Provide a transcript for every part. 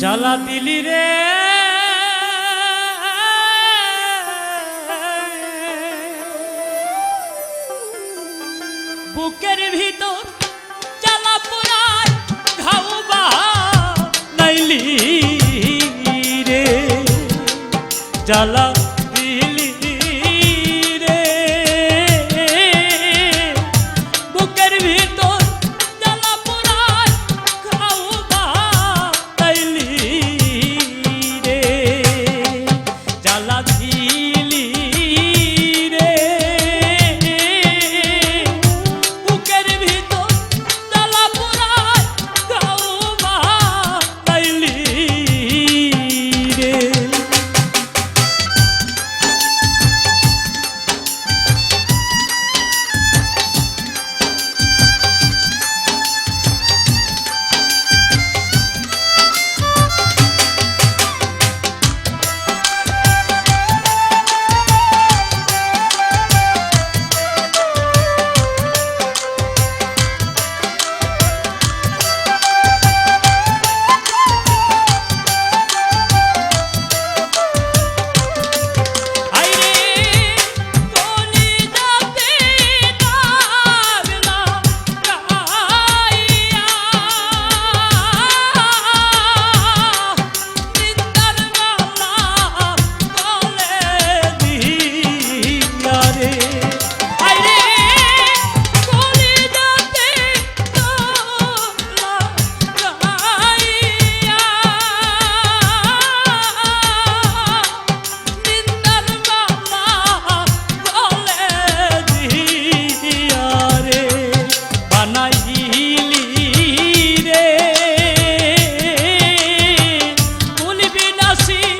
জ্বালা দিলি রে। জ্বালা así.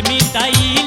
admita aí.